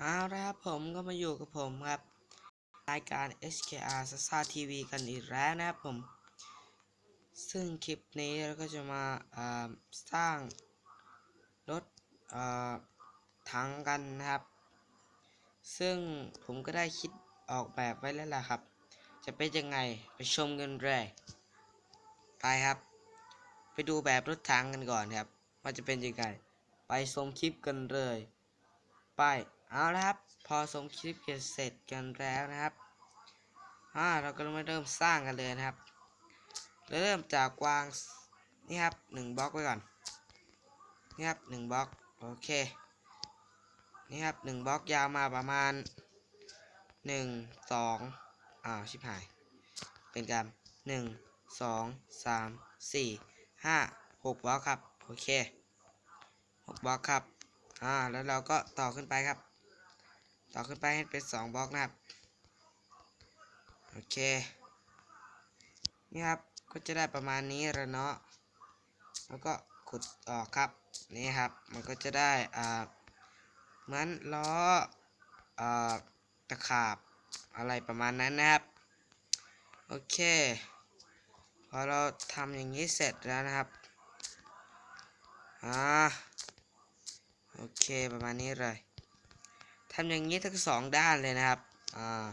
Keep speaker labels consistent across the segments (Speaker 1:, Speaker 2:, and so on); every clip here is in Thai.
Speaker 1: เอาละครับผมก็มาอยู่กับผมครับ รายการ SKR s a s a TV กันอีกแล้วนะครับผม ซึ่งคลิปนี้เราก็จะมาาสร้างรถถังกันนะครับ ซึ่งผมก็ได้คิดออกแบบไว้แล้วล่ะครับ จะเป็นยังไงไปชมกันเลยไปครับ ไปดูแบบรถถังกันก่อนครับว่าจะเป็นยังไงไปชมคลิปกันเลย ไป เอาละครับ พอชมคลิปเสร็จกันแล้วนะครับอ่าเราก็มาเริ่มสร้างกันเลยนะครับ เริ่มจากวางนี่ครับหนึ่งบล็อกไว้ก่อนนี่ครับหนึ่งบล็อกโอเคนี่ครับหนึ่งบล็อกยาวมาประมาณหนึ่งสองอ้าวชิบหาย เป็นการหนึ่งสองสามสี่ห้าหกบล็อกครับ โอเคหกบล็อกครับ อ่า แล้วเราก็ต่อขึ้นไปครับ ต่อขึ้นไปให้เป็นสองบล็อกนะครับ โอเค นี่ครับ ก็จะได้ประมาณนี้ล้วเนาะ แล้วก็ขุดออกครับ นี่ครับ มันก็จะได้อ่าเหมือนล้ออ่าตะขาบอะไรประมาณนั้นนะครับ โอเค พอเราทำอย่างนี้เสร็จแล้วนะครับ อ่า โอเคประมาณนี้เลย ทำอย่างนี้ทั้งสองด้านเลยนะครับ อ่า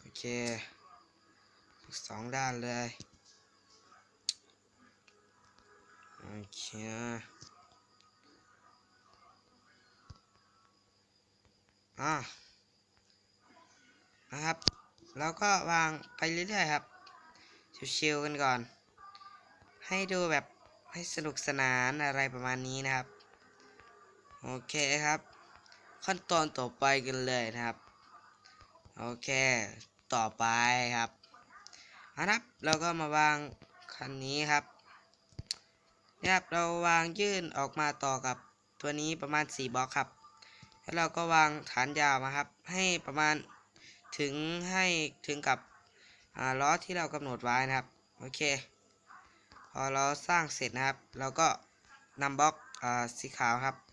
Speaker 1: โอเคทั้งสองด้านเลย โอเคอ่านะครับแล้วก็วางไปเรื่อยๆครับ ชิวๆกันก่อน ให้ดูแบบให้สนุกสนานอะไรประมาณนี้นะครับ โอเคครับ ขั้นตอนต่อไปกันเลยนะครับ โอเคต่อไปครับอันนับเราก็มาวางคันนี้ครับนี่ยครับเราวางยื่นออกมาต่อกับตัวนี้ประมาณ 4บล็อกครับ แล้วเราก็วางฐานยาวมาครับ ให้ประมาณถึงให้ถึงกับล้อที่เรากำหนดไว้นะครับ โอเค พอเราสร้างเสร็จนะครับ เราก็นำบล็อกอสีขาวครับ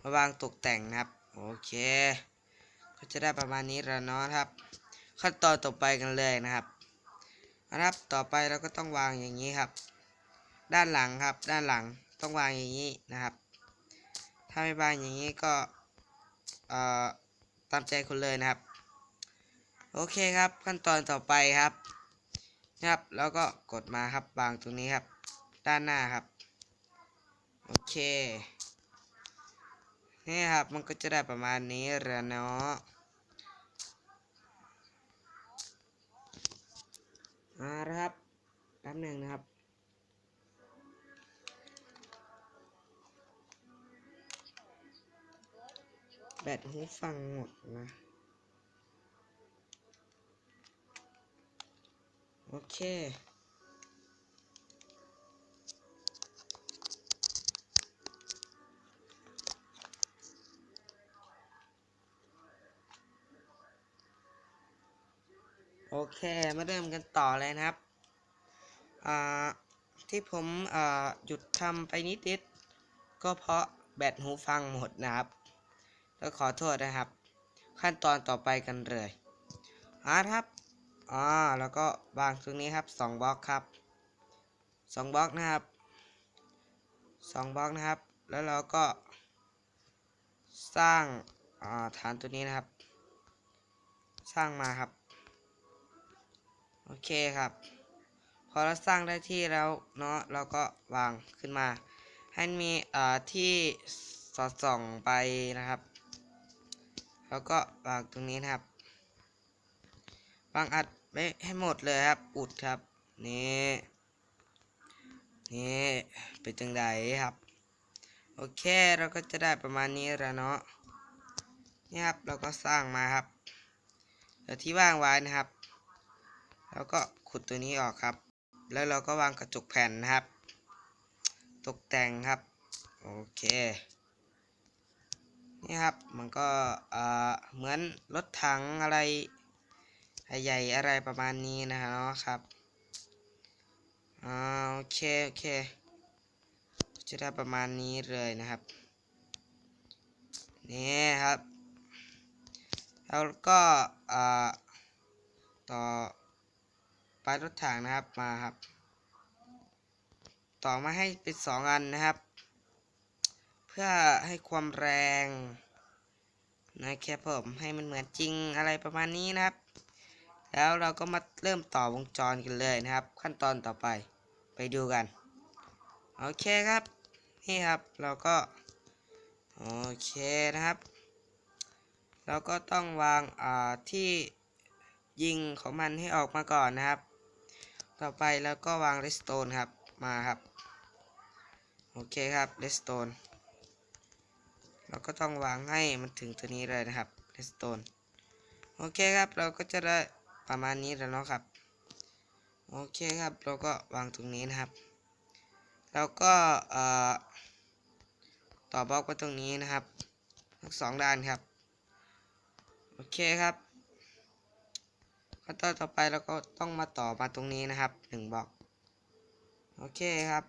Speaker 1: มาวางตกแต่งนะครับโอเค ก็จะได้ประมาณนี้แล้วเนาะครับ ขั้นตอนต่อไปกันเลยนะครับนะครับต่อไปเราก็ต้องวางอย่างนี้ครับ ด้านหลังครับ ด้านหลังต้องวางอย่างนี้นะครับ ถ้าไม่วางอย่างนี้ก็เอ่อตามใจคุณเลยนะครับ โอเคครับขั้นตอนต่อไปครับนะครับแล้วก็กดมาครับวางตรงนี้ครับ ด้านหน้าครับ โอเค นี่ครับมันก็จะได้ประมาณนี้ล้วเนาะมาครับแป๊บหนึ่งนะครับแบตหูฟังหมดนะ โอเค เคมาเริ่มกันต่อเลยนะครับที่ผมหยุดทำไปนิดนิดๆก็เพราะแบตหูฟังหมดนะครับแล้วขอโทษนะครับ ขั้นตอนต่อไปกันเลยอาครับอ่าแล้วก็วางตรงนี้ครับสองบล็อกครับสองบล็อกนะครับสองบล็อกนะครับ แล้วเราก็ สร้างฐานตัวนี้นะครับ สร้างมาครับ โอเคครับ พอเราสร้างได้ที่แล้วเนาะเราก็วางขึ้นมา ให้มีอ่าที่สอดส่องไปนะครับ แล้วก็วางตรงนี้นะครับวางอัดไว้ให้หมดเลยครับ อุดครับ นี่นี่เป็นจังไดครับ โอเคเราก็จะได้ประมาณนี้แล้วเนาะนี่ครับเราก็สร้างมาครับเดี๋ยวที่ว่างไว้นะครับ แล้วก็ขุดตัวนี้ออกครับ แล้วเราก็วางกระจกแผ่นนะครับ ตกแต่งครับ โอเค นี่ครับ มันก็เอ่อเหมือนรถถังอะไรใหญ่อะไรประมาณนี้นะเนาะครับอ่าโอเคโอเค จะได้ประมาณนี้เลยนะครับ นี่ครับ แล้วก็อ่าต่อ ลายรถถังนะครับมาครับ ต่อมาให้เป็นสองอันนะครับ เพื่อให้ความแรงนะครับผมให้มันเหมือนจริงอะไรประมาณนี้นะครับ แล้วเราก็มาเริ่มต่อวงจรกันเลยนะครับ ขั้นตอนต่อไปไปดูกันโอเคครับนี่ครับเราก็โอเคนะครับ เราก็ต้องวางอ่าที่ยิงของมันให้ออกมาก่อนนะครับ ต่อไปแล้วก็วางเรสโตนครับมาครับ โอเคครับเรสโตนเราก็ต้องวางให้มันถึงตัวนี้เลยนะครับเรสโตนโอเคครับเราก็จะได้ประมาณนี้แล้วเนาะครับ โอเคครับเราก็วางตรงนี้นะครับ แล้วก็เอ่อต่อบล็อกไว้ตรงนี้นะครับทั้งสองด้านครับ โอเคครับ ขั้นตอนต่อไปเราก็ต้องมาต่อมาตรงนี้นะครับหนึ่งบล็อกโอเคครับ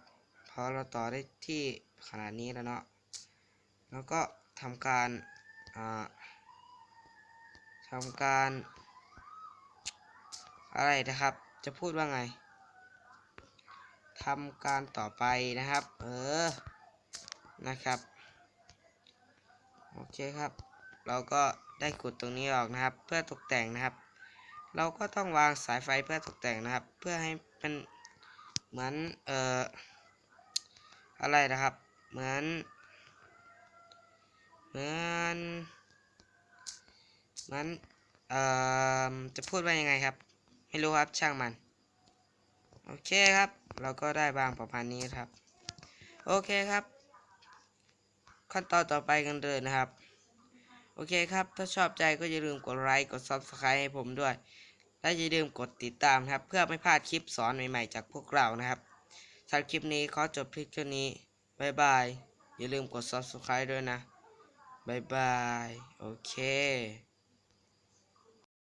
Speaker 1: พอเราต่อได้ที่ขนาดนี้แล้วเนาะแล้วก็ทำการอ่าทำการ อะไรนะครับ จะพูดว่าไงทำการต่อไปนะครับ เออนะครับโอเคครับ เราก็ได้ขุดตรงนี้ออกนะครับ เพื่อตกแต่งนะครับ เราก็ต้องวางสายไฟเพื่อตกแต่งนะครับ เพื่อให้เป็นเหมือนเอ่ออะไรนะครับ เหมือนเหมือนเหมือนเอ่อจะพูดว่ายังไงครับ ไม่รู้ครับช่างมัน โอเคครับ เราก็ได้บางประมาณนี้ครับ โอเคครับ ขั้นตอนต่อไปกันเลยนะครับ โอเคครับ ถ้าชอบใจก็อย่าลืมกดไลค์กด Subscribe ให้ผมด้วย และอย่าลืมกดติดตามครับ เพื่อไม่พลาดคลิปสอนใหม่ๆจากพวกเรานะครับสำหรับคลิปนี้ขอจบเพียงเท่านี้บ๊ายบาย อย่าลืมกด Subscribe ด้วยนะบ๊ายบาย โอเค